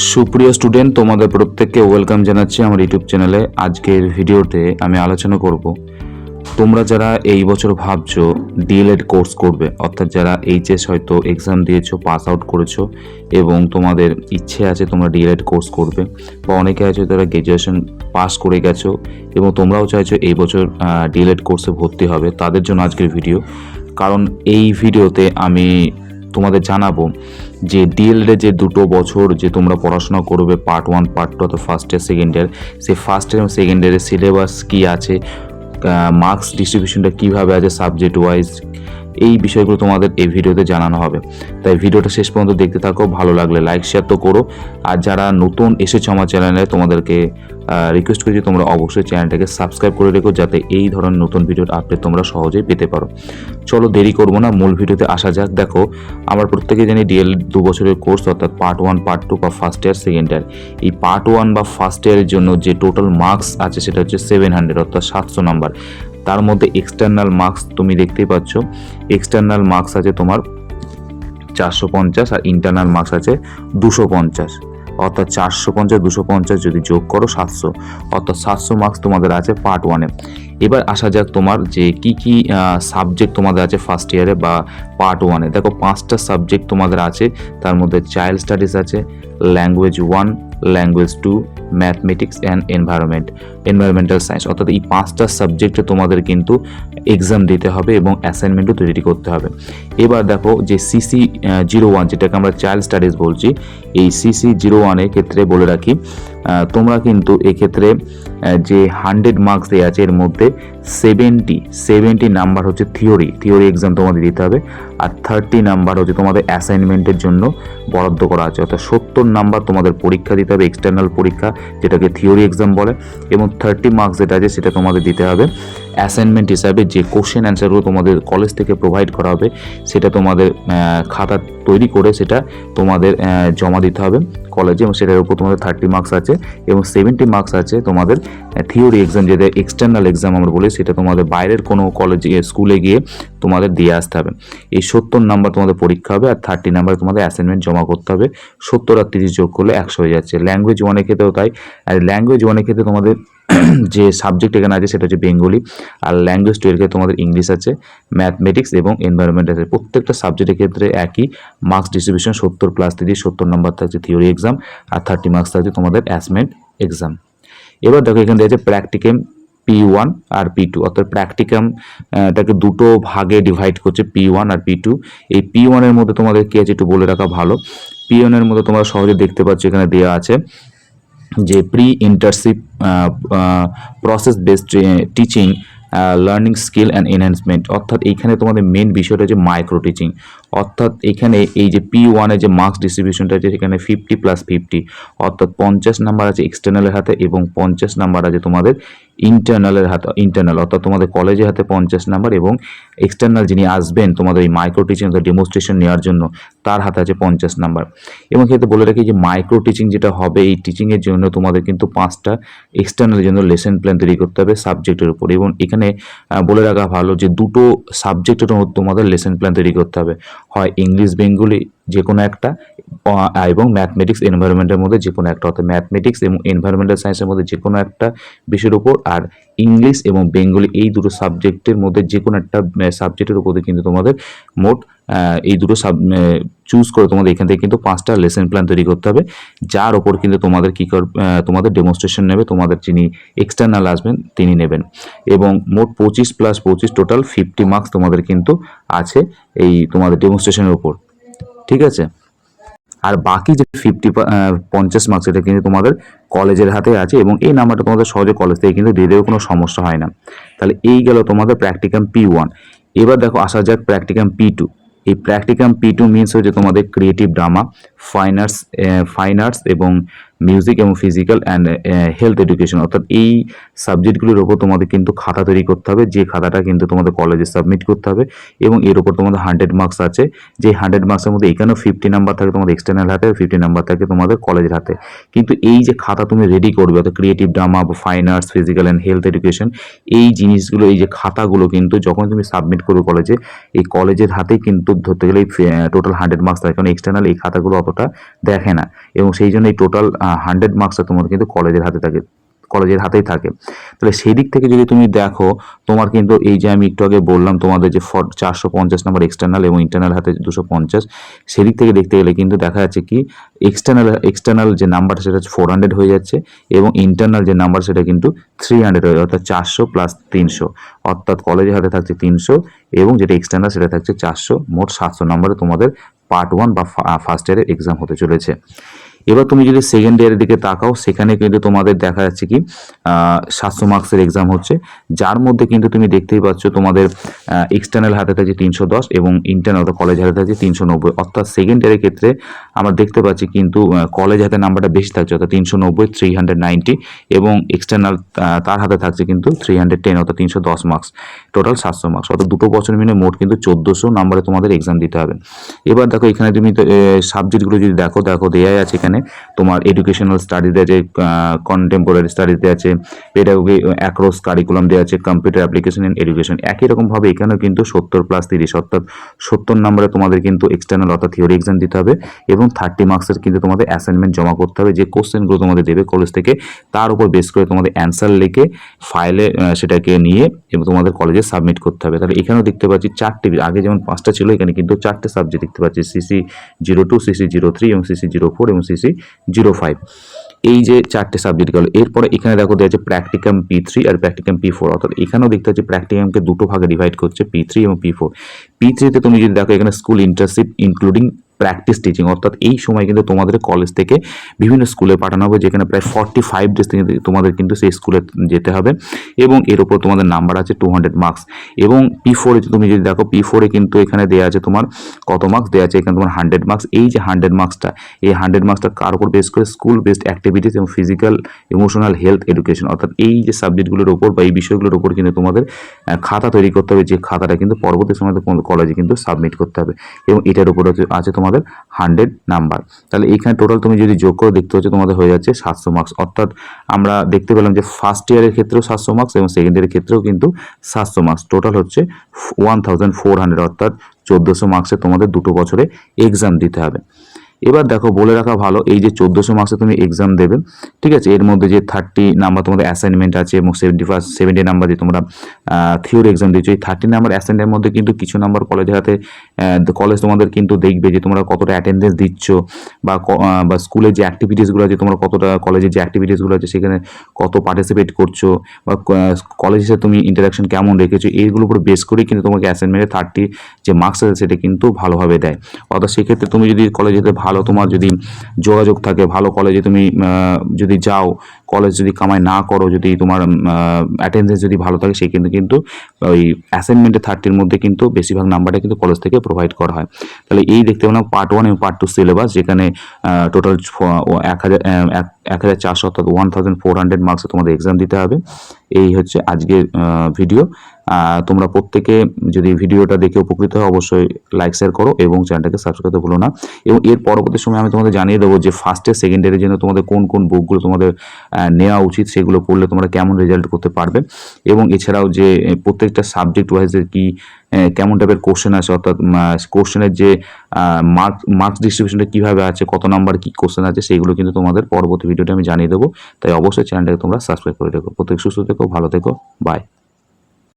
সুপ্রিয় স্টুডেন্ট তোমাদের প্রত্যেককে ওয়েলকাম জানাচ্ছি আমার ইউটিউব চ্যানেলে আজকের ভিডিওতে আমি আলোচনা করব, তোমরা যারা এই বছর ভাবছ ডিএলএড কোর্স করবে, অর্থাৎ যারা এইচএস হয়তো এক্সাম দিয়েছ পাস আউট করেছ, এবং তোমাদের ইচ্ছে আছে তোমরা ডিএলএড কোর্স করবে, বা অনেকে আছে তারা গ্র্যাজুয়েশন পাস করে গেছো, এবং তোমরাও চাইছো এই বছর ডিএলএড কোর্সে ভর্তি হবে, তাদের জন্য আজকের ভিডিও কারণ এই ভিডিওতে আমি তোমাদের জানাব যে ডিএলএডে যে দুটো বছর যে তোমরা পড়াশোনা করবে পার্ট ওয়ান পার্ট টু অর্থাৎ ফার্স্ট ইয়ার সেকেন্ড ইয়ার সেই ফার্স্ট ইয়ার সেকেন্ড ইয়ারের সিলেবাস কী আছে মার্কস ডিস্ট্রিবিউশনটা কীভাবে আছে সাবজেক্ট ওয়াইজ এই বিষয়গুলো তোমাদের এই ভিডিওতে জানানো হবে। তাই ভিডিওটা শেষ পর্যন্ত দেখতে থাকো, ভালো লাগলে লাইক শেয়ার তো করো। আর যারা নতুন এসেছ আমার চ্যানেলে তোমাদেরকে রিকোয়েস্ট করছি তোমরা অবশ্যই চ্যানেলটাকে সাবস্ক্রাইব করে রেখো, যাতে এই ধরনের নতুন ভিডিওর আপডেট তোমরা সহজেই পেতে পারো। চলো দেরি করব না, মূল ভিডিওতে আসা যাক। দেখো, আমার প্রত্যেকে জানি ডিএল দু বছরের কোর্স অর্থাৎ পার্ট ওয়ান পার্ট টু বা ফার্স্ট ইয়ার সেকেন্ড ইয়ার এই পার্ট ওয়ান বা ফার্স্ট ইয়ারের জন্য যে টোটাল মার্কস আছে, সেটা হচ্ছে সেভেন হান্ড্রেড অর্থাৎ সাতশো নাম্বার তার মধ্যে এক্সটার্নাল মার্কস তুমি দেখতেই পাচ্ছ। এক্সটার্নাল মার্কস আছে তোমার চারশো পঞ্চাশ আর ইন্টারনাল মার্কস আছে দুশো পঞ্চাশ। অর্থাৎ চারশো পঞ্চাশ, দুশো পঞ্চাশ যদি যোগ করো সাতশো। অর্থাৎ সাতশো মার্কস তোমাদের আছে পার্ট ওয়ানে এবার আসা যাক তোমার যে কি কি সাবজেক্ট তোমাদের আছে ফার্স্ট ইয়ারে বা পার্ট ওয়ানে দেখো পাঁচটা সাবজেক্ট তোমাদের আছে, তার মধ্যে চাইল্ড স্টাডিজ আছে language one language two mathematics and environment environmental science অর্থাৎ এই পাঁচটা সাবজেক্টে তোমাদের কিন্তু এক্সাম দিতে হবে এবং অ্যাসাইনমেন্টও তৈরি করতে হবে। এবার দেখো যে সিসি জিরো ওয়ান যেটাকে আমরা চাইল্ড স্টাডিজ বলছি, এই সিসি জিরো ওয়ানের ক্ষেত্রে বলে রাখি তোমরা কিন্তু এক্ষেত্রে যে হান্ড্রেড মার্কস দেওয়া আছে, এর মধ্যে সেভেন্টি সেভেন্টি নাম্বার হচ্ছে থিওরি থিওরি এক্সাম তোমাদের দিতে হবে, আর থার্টি নাম্বার হচ্ছে তোমাদের অ্যাসাইনমেন্টের জন্য বরাদ্দ করা আছে, অর্থাৎ সত্তর নাম্বার তোমাদের পরীক্ষা দিতে হবে এক্সটার্নাল পরীক্ষা, যেটাকে থিওরি এক্সাম বলে, এবং থার্টি মার্কস যেটা আছে সেটা তোমাদের দিতে হবে। অ্যাসাইনমেন্ট হিসাবে যে কোশ্চেন অ্যান্সারগুলো তোমাদের কলেজ থেকে প্রোভাইড করা হবে, সেটা তোমাদের খাতা তৈরি করে সেটা তোমাদের জমা দিতে হবে কলেজে এবং সেটার উপর তোমাদের থার্টি মার্কস আছে এবং সেভেন্টি মার্কস আছে তোমাদের থিওরি এক্সাম যেটা এক্সটার্নাল এক্সাম আমরা বলি, সেটা তোমাদের বাইরের কোনো কলেজে স্কুলে গিয়ে তোমাদের দিয়ে আসতে হবে। এই সত্তর নাম্বার তোমাদের পরীক্ষা হবে আর থার্টি নাম্বার তোমাদের অ্যাসাইনমেন্ট জমা করতে হবে। সত্তর আর তিরিশ যোগ করলে একশো হয়ে যাচ্ছে। ল্যাঙ্গুয়েজ ওয়ানের ক্ষেত্রেও তাই। আর ল্যাঙ্গুয়েজ ওয়ানের ক্ষেত্রে তোমাদের যে সাবজেক্ট এখানে আছে, সেটা হচ্ছে বেঙ্গলি আর ল্যাঙ্গুয়েজ টু এর ক্ষেত্রে তোমাদের ইংলিশ আছে ম্যাথমেটিক্স এবং এনভায়রনমেন্ট আছে। প্রত্যেকটা সাবজেক্টের ক্ষেত্রে একই মার্কস ডিস্ট্রিবিউশন সত্তর প্লাস তিরিশ সত্তর নম্বর থাকছে থিওরি এক্সাম আর থার্টি মার্কস থাকছে তোমাদের অ্যাসমেন্ট এক্সাম এবার দেখো এখানে দেওয়া আছে প্র্যাকটিকেম পি ওয়ান আর পি টু অর্থাৎ প্র্যাকটিকাম এটাকে দুটো ভাগে ডিভাইড করছে পি ওয়ান আর পি টু এই পি ওয়ানের মধ্যে তোমাদের কি আছে একটু বলে রাখা ভালো। পি ওয়ানের মধ্যে তোমরা সহজে দেখতে পাচ্ছ এখানে দেওয়া আছে যে pre internship process based teaching learning skill and enhancement অর্থাৎ এইখানে তোমাদের মেন বিষয়টা হচ্ছে মাইক্রো টিচিং অর্থাৎ এখানে এই যে পি ওয়ানের যে মার্কস ডিস্ট্রিবিউশনটা আছে, সেখানে ফিফটি প্লাস ফিফটি অর্থাৎ পঞ্চাশ নাম্বার আছে এক্সটার্নালের হাতে এবং পঞ্চাশ নাম্বার আছে তোমাদের ইন্টারনালের হাতে ইন্টারনাল অর্থাৎ তোমাদের কলেজের হাতে পঞ্চাশ নাম্বার এবং এক্সটার্নাল যিনি আসবেন তোমাদের এই মাইক্রো টিচিং ডেমনস্ট্রেশন নেওয়ার জন্য, তার হাতে আছে পঞ্চাশ নাম্বার এবং ক্ষেত্রে বলে রাখি যে মাইক্রো টিচিং যেটা হবে, এই টিচিংয়ের জন্য তোমাদের কিন্তু পাঁচটা এক্সটার্নালের জন্য লেসন প্ল্যান তৈরি করতে হবে সাবজেক্টের উপর। এবং এখানে বলে রাখা ভালো যে দুটো সাবজেক্টের তোমাদের লেসন প্ল্যান তৈরি করতে হবে। হয় ইংলিশ বেঙ্গলি যে কোনো একটা এবং ম্যাথমেটিক্স এনভায়রনমেন্টের মধ্যে যে কোনো একটা, অর্থাৎ ম্যাথমেটিক্স এবং এনভায়রনমেন্টাল সায়েন্সের মধ্যে যে কোনো একটা বিষয়ের উপর আর ইংলিশ এবং বেঙ্গলি এই দুটো সাবজেক্টের মধ্যে যে কোনো একটা সাবজেক্টের উপরে কিন্তু তোমাদের মোট এই দুটো সাব চুজ করে তোমাদের এখান থেকে কিন্তু পাঁচটা লেসন প্ল্যান তৈরি করতে হবে। যার ওপর কিন্তু তোমাদের কী কর তোমাদের ডেমনস্ট্রেশন নেবে, তোমাদের যিনি এক্সটার্নাল আসবেন, তিনি নেবেন। এবং মোট পঁচিশ প্লাস পঁচিশ টোটাল ফিফটি মার্কস তোমাদের কিন্তু আছে এই তোমাদের ডেমনস্ট্রেশনের উপর। ঠিক আছে? আর বাকি যে ফিফটি পঞ্চাশ মার্কস এটা কিন্তু তোমাদের কলেজের হাতে আছে এবং এই নাম্বারটা তোমাদের সহজে কলেজ থেকে কিন্তু দিয়ে দেবে, কোনো সমস্যা হয় না। তাহলে এই গেল তোমাদের প্র্যাকটিক্যাম পি ওয়ান এবার দেখো, আসা যাক প্র্যাকটিক্যাম পি টু এই প্র্যাকটিক্যাম পি টু মিনস হচ্ছে তোমাদের creative drama fine arts fine arts এবং মিউজিক এবং ফিজিক্যাল অ্যান্ড হেলথ এডুকেশন অর্থাৎ এই সাবজেক্টগুলির ওপর তোমাদের কিন্তু খাতা তৈরি করতে হবে, যে খাতাটা কিন্তু তোমাদের কলেজে সাবমিট করতে হবে এবং এর উপর তোমাদের হান্ড্রেড মার্কস আছে। যে হান্ড্রেড মার্কসের মধ্যে এখানেও ফিফটি নাম্বার থাকে, তোমাদের এক্সটার্নাল হাতে ফিফটি নাম্বার থাকে তোমাদের কলেজের হাতে। কিন্তু এই যে খাতা তুমি রেডি করবে, অর্থাৎ ক্রিয়েটিভ ড্রামা বা fine arts physical and health education এই জিনিসগুলো, এই যে খাতাগুলো কিন্তু যখন তুমি সাবমিট করবে কলেজে এই কলেজের হাতেই কিন্তু ধরতে গেলে টোটাল হান্ড্রেড মার্কস থাকে। কারণ এক্সটার্নাল এই খাতাগুলো অত অতটা দেখে না। এবং সেই জন্য এই টোটাল হান্ড্রেড মার্কসটা তোমার কিন্তু কলেজের হাতে থাকে, কলেজের হাতেই থাকে। তাহলে সেই দিক থেকে যদি তুমি দেখো, তোমার কিন্তু এই যে আমি একটু আগে বললাম তোমাদের যে ফর চারশো পঞ্চাশ নাম্বার এক্সটার্নাল এবং ইন্টারনাল হাতে দুশো পঞ্চাশ, সেদিক থেকে দেখতে গেলে কিন্তু দেখা যাচ্ছে কি এক্সটার্নাল এক্সটার্নাল যে নাম্বার সেটা ফোর হান্ড্রেড হয়ে যাচ্ছে এবং ইন্টারনাল যে নাম্বার সেটা কিন্তু থ্রি হান্ড্রেড হয়ে অর্থাৎ চারশো প্লাস তিনশো। অর্থাৎ কলেজের হাতে থাকছে তিনশো এবং যেটা এক্সটার্নাল সেটা থাকছে চারশো, মোট সাতশো নম্বরে তোমাদের পার্ট ওয়ান বা ফার্স্ট ইয়ারের এক্সাম হতে চলেছে। এবার তুমি যদি সেকেন্ড ইয়ারের দিকে তাকাও, সেখানে কিন্তু তোমাদের দেখা যাচ্ছে কি সাতশো মার্কসের এক্সাম হচ্ছে। যার মধ্যে কিন্তু তুমি দেখতেই পাচ্ছ তোমাদের এক্সটার্নাল হাতে থাকছে তিনশো দশ এবং ইন্টারনাল কলেজ হাতে থাকছে তিনশো নব্বই। অর্থাৎ সেকেন্ড ইয়ারের ক্ষেত্রে আমরা দেখতে পাচ্ছি কিন্তু কলেজ হাতে নাম্বারটা বেশি থাকছে, অর্থাৎ তিনশো নব্বই থ্রি হান্ড্রেড নাইনটি এবং এক্সটার্নাল তার হাতে থাকছে কিন্তু থ্রি হান্ড্রেড টেন অর্থাৎ তিনশো দশ মার্কস টোটাল সাতশো মার্কস অর্থাৎ দুটো বছর মিলে মোট কিন্তু চোদ্দোশো নাম্বারে তোমাদের এক্সাম দিতে হবে। এবার দেখো, এখানে তুমি সাবজেক্টগুলো যদি দেখো দেখো, দেয়াই আছে এখানে। তোমার এডুকেশনাল স্টাডিতে আছে কন্টেম্পোরারি স্টাডিতে আছে পেডাগোগি অ্যাক্রস কারিকুলাম দেওয়া আছে কম্পিউটার অ্যাপ্লিকেশন অ্যান্ড এডুকেশন একই রকমভাবে এখানেও কিন্তু সত্তর প্লাস তিরিশ, অর্থাৎ সত্তর নাম্বারে তোমাদের কিন্তু এক্সটার্নাল অর্থাৎ থিওরি এক্সাম দিতে হবে এবং থার্টি মার্কসের কিন্তু তোমাদের অ্যাসাইনমেন্ট জমা করতে হবে। যে কোশ্চেনগুলো তোমাদের দেবে কলেজ থেকে, তার উপর বেস করে তোমাদের অ্যান্সার লিখে ফাইলে সেটাকে নিয়ে এবং তোমাদের কলেজে সাবমিট করতে হবে। তাহলে এখানেও দেখতে পাচ্ছি চারটে, আগে যেমন পাঁচটা ছিল, এখানে কিন্তু চারটে সাবজেক্ট দেখতে পাচ্ছি CC zero two CC zero three এবং সিসি জিরো ফোর এবং সিসি জিরো ফাইভ এই যে চারটে সাবজেক্ট গেল, এরপরে এখানে দেখো দেওয়া আছে প্র্যাকটিকাম পি থ্রি আর প্র্যাকটিকাম পি ফোর অর্থাৎ এখানেও দেখতে পাচ্ছি প্র্যাকটিকামকে দুটো ভাগে ডিভাইড করছে পি থ্রি এবং পি ফোর পি থ্রিতে তুমি যদি দেখো এখানে school internship including practice teaching অর্থাৎ এই সময় কিন্তু তোমাদের কলেজ থেকে বিভিন্ন স্কুলে পাঠানো হবে, যেখানে প্রায় ফর্টি ফাইভ ডেজ থেকে তোমাদের কিন্তু সেই স্কুলে যেতে হবে এবং এর উপর তোমাদের নাম্বার আছে টু হান্ড্রেড মার্কস এবং পি ফোরে তুমি যদি দেখো পি ফোরে কিন্তু এখানে দেওয়া আছে তোমার কত মার্কস দেওয়া আছে এখানে তোমার হান্ড্রেড মার্কস এই যে হান্ড্রেড মার্কসটা এই হান্ড্রেড মার্কসটা কার উপর বেস করে? স্কুল বেসড অ্যাক্টিভিটিস এবং ফিজিক্যাল ইমোশনাল হেলথ এডুকেশন অর্থাৎ এই যে সাবজেক্টগুলোর উপর বা এই বিষয়গুলোর উপর কিন্তু তোমাদের খাতা তৈরি করতে হবে, যে খাতাটা কিন্তু পরবর্তী সময় কলেজে কিন্তু সাবমিট করতে হবে এবং এটার উপর আছে আছে তোমাদের হান্ড্রেড নাম্বার তাহলে এইখানে টোটাল তুমি যদি যোগ করে, দেখতে হচ্ছে তোমাদের হয়ে যাচ্ছে সাতশো মার্কস অর্থাৎ আমরা দেখতে পেলাম যে ফার্স্ট ইয়ারের ক্ষেত্রেও সাতশো মার্কস এবং সেকেন্ড ইয়ারের ক্ষেত্রেও কিন্তু সাতশো মার্কস টোটাল হচ্ছে ওয়ান থাউজেন্ড ফোর হান্ড্রেড অর্থাৎ চোদ্দোশো মার্কসে তোমাদের দুটো বছরে এক্সাম দিতে হবে। এবার দেখো, বলে রাখা ভালো, এই যে চোদ্দোশো মার্কসে তুমি এক্সাম দেবে, ঠিক আছে? এর মধ্যে যে থার্টি নাম্বার তোমাদের অ্যাসাইনমেন্ট আছে এবং সেভেন্টি ফার্স্ট সেভেন্টি নাম্বার যে তোমরা থিওরি এক্সাম দিচ্ছ এই থার্টি নাম্বার অ্যাসাইনমেন্টের মধ্যে কিন্তু কিছু নাম্বার কলেজের হাতে কলেজ তোমাদের কিন্তু দেখবে যে তোমরা কতটা অ্যাটেন্ডেন্স দিচ্ছ বা বা স্কুলের যে অ্যাক্টিভিটিসগুলো আছে, তোমরা কতটা কলেজের যে অ্যাক্টিভিটিসগুলো আছে, সেখানে কত পার্টিসিপেট করছ বা কলেজের সাথে তুমি ইন্টারাকশন কেমন রেখেছো, এইগুলোর উপর বেস করেই কিন্তু তোমাকে অ্যাসাইনমেন্টে থার্টি যে মার্কস আছে, সেটা কিন্তু ভালোভাবে দেয়। অর্থাৎ সেক্ষেত্রে তুমি যদি কলেজেতে ভালো, তোমার যদি যোগাযোগ থাকে, ভালো কলেজে তুমি যদি যাও কলেজ যদি কামাই না করো, যদি তোমার অ্যাটেন্ডেন্স যদি ভালো থাকে সেই কিন্তু কিন্তু ওই অ্যাসাইনমেন্টে থার্টির মধ্যে কিন্তু বেশিরভাগ নাম্বারটা কিন্তু কলেজ থেকে প্রোভাইড করা হয়। তাহলে এই দেখতে পেলাম পার্ট ওয়ান এবং পার্ট টু সিলেবাস যেখানে টোটাল এক হাজার এক- হাজার চারশো অর্থাৎ ওয়ান থাউজেন্ড ফোর হান্ড্রেড মার্কসে তোমাদের এক্সাম দিতে হবে। এই হচ্ছে আজকের ভিডিও তোমরা প্রত্যেকে যদি ভিডিওটা দেখে উপকৃত হয় অবশ্যই লাইক শেয়ার করো এবং চ্যানেলটাকে সাবস্ক্রাইব করতে ভুলো না। এবং এর পরবর্তী সময় আমি তোমাদের জানিয়ে দেবো যে ফার্স্ট ইয়ার সেকেন্ড ইয়ারের জন্য তোমাদের কোন কোন বুকগুলো তোমাদের নেওয়া উচিত, সেগুলো পড়লে তোমরা কেমন রেজাল্ট করতে পারবে। এবং এছাড়াও যে প্রত্যেকটা সাবজেক্ট ওয়াইজের কি কেমন টাইপের কোশ্চেন আছে? অর্থাৎ কোশ্চেনের যে মার্ক মার্কস ডিস্ট্রিবিউশনটা কীভাবে আছে, কত নাম্বার কী কোশ্চেন আছে সেইগুলো কিন্তু তোমাদের পরবর্তী ভিডিওটা আমি জানিয়ে দেবো। তাই অবশ্যই চ্যানেলটাকে তোমরা সাবস্ক্রাইব করে রেখো। প্রত্যেক সুস্থ থেকো, ভালো থেকো। বাই